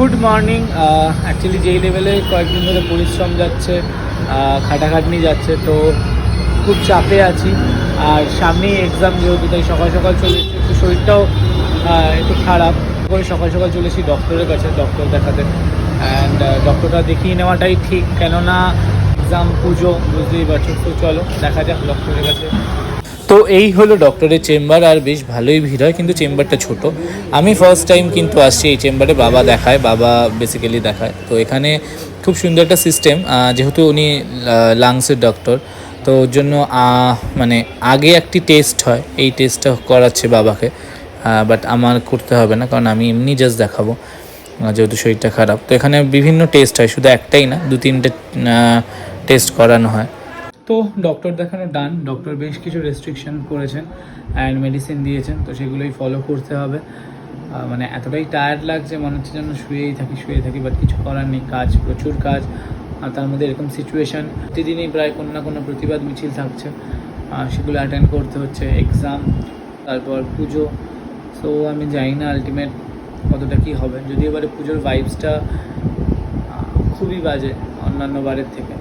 Good morning actually যেই লেভেলে কয়েকদিন ধরে পরিশ্রম যাচ্ছে খাটাখাটনি যাচ্ছে, তো খুব চাপে আছি। আর সামনেই এক্সাম যেহেতু, তাই সকাল সকাল চলে এসেছি, একটু শরীরটাও একটু খারাপ। করে সকাল সকাল চলে এসেছি ডক্টরের কাছে ডক্টর দেখাতে। অ্যান্ড ডক্টরটা দেখিয়ে নেওয়াটাই ঠিক, কেননা এক্সাম পুজো, বুঝতেই পারছ। তো চলো, দেখা যাক ডক্টরের কাছে। তো এই হলো ডক্টরের চেম্বার আর বেশ ভালোই ভিড় হয়, কিন্তু চেম্বারটা ছোট। আমি ফার্স্ট টাইম কিন্তু আসছি এই চেম্বারে বাবা দেখায়, বাবা বেসিক্যালি দেখায়। তো এখানে খুব সুন্দর একটা সিস্টেম যেহেতু উনি লাংসের ডক্টর তো ওর জন্য মানে আগে একটি টেস্ট হয়, এই টেস্টটা করাচ্ছে বাবাকে। বাট আমার করতে হবে না, কারণ আমি এমনি জাস্ট দেখাবো যেহেতু শরীরটা খারাপ। তো এখানে বিভিন্ন টেস্ট হয়, শুধু একটাই না দু তিনটে টেস্ট করানো হয়। তো ডক্টর দেখানো ডান ডক্টর বেশ কিছু রেস্ট্রিকশন করেছেন অ্যান্ড মেডিসিন দিয়েছেন, তো সেগুলোই ফলো করতে হবে। মানে এতটাই টায়ার্ড লাগছে, মনে হচ্ছে যেন শুয়েই থাকি শুয়ে থাকি বাট কিছু করার নেই, কাজ, প্রচুর কাজ। আর তার মধ্যে এরকম সিচুয়েশান প্রতিদিনই প্রায় কোনো না কোনো প্রতিবাদ মিছিল থাকছে। সেগুলো অ্যাটেন্ড করতে হচ্ছে এক্সাম তারপর পুজো। সো আমি জানি না আলটিমেট কতটা কী হবে। যদি এবারে পুজোর ভাইবসটা খুবই বাজে অন্যান্য বারের থেকে।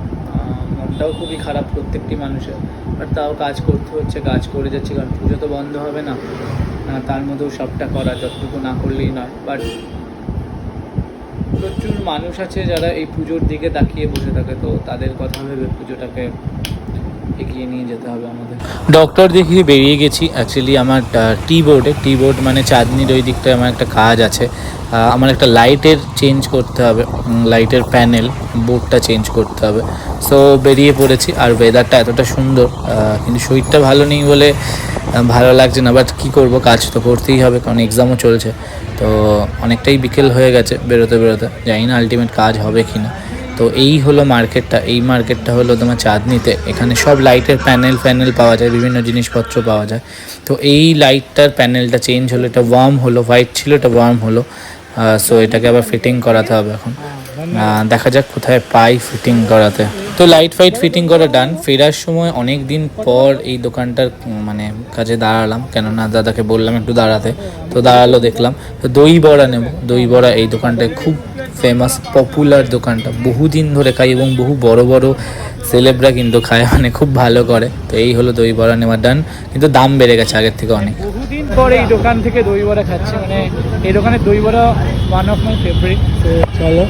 মনটাও খুবই খারাপ প্রত্যেকটি মানুষের। বাট তাও কাজ করতে হচ্ছে, কাজ করে যাচ্ছে কারণ পুজো তো বন্ধ হবে না। তার মধ্যেও সবটা করা, যতটুকু না করলেই নয়। বাট প্রচুর মানুষ আছে যারা এই পুজোর দিকে তাকিয়ে বসে থাকে, তো তাদের কথা ভেবে পুজোটাকে এগিয়ে নিয়ে যেতে হবে আমাদের। ডক্টর দেখিয়ে বেরিয়ে গেছি অ্যাকচুয়ালি আমার টি বোর্ডে টি বোর্ড মানে চাঁদনির ওই দিকটায় আমার একটা কাজ আছে। আমার একটা লাইটের চেঞ্জ করতে হবে লাইটের প্যানেল বোর্ডটা চেঞ্জ করতে হবে। সো বেরিয়ে পড়েছি, আর ওয়েদারটা এতটা সুন্দর কিন্তু শরীরটা ভালো নেই বলে ভালো লাগছে না। বাট কী করব, কাজ তো করতেই হবে, কারণ এক্সামও চলছে। তো অনেকটাই বিকেল হয়ে গেছে, বেরোতে বেরোতে। জানি না আলটিমেট কাজ হবে কি না তো এই হলো মার্কেটটা, এই মার্কেটটা হলো তোমার চাঁদনিতে। এখানে সব লাইটের প্যানেল প্যানেল পাওয়া যায়, বিভিন্ন জিনিসপত্র পাওয়া যায়। তো এই লাইটটার প্যানেলটা চেঞ্জ হলো, এটা ওয়ার্ম হলো হোয়াইট ছিল, এটা ওয়ার্ম হলো। সো এটাকে আবার ফিটিং করাতে হবে এখন। দেখা যাক কোথায় পাই ফিটিং করাতে। তো লাইট ফাইট ফিটিং করা ডান ফেরার সময় অনেক দিন পর এই দোকানটার মানে কাছে দাঁড়ালাম, কেননা দাদাকে বললাম একটু দাঁড়াতে। তো দাঁড়াল, দেখলাম। তো দই বড়া নেব, দই বড়া এই দোকানটায় খুব ফেমাস পপুলার দোকানটা। বহুদিন ধরে খাই এবং বহু বড় বড় সেলেবরা কিন্তু খায় মানে খুব ভালো করে। তো এই হলো দই বড়া নেওয়ার ডান কিন্তু দাম বেড়ে গেছে আগের থেকে অনেক। বহুদিন পরে এই দোকান থেকে দই বড়া খাচ্ছি। মানে এই দোকানের দই বড়া ওয়ান অফ মাই ফেভারিট তো চলো।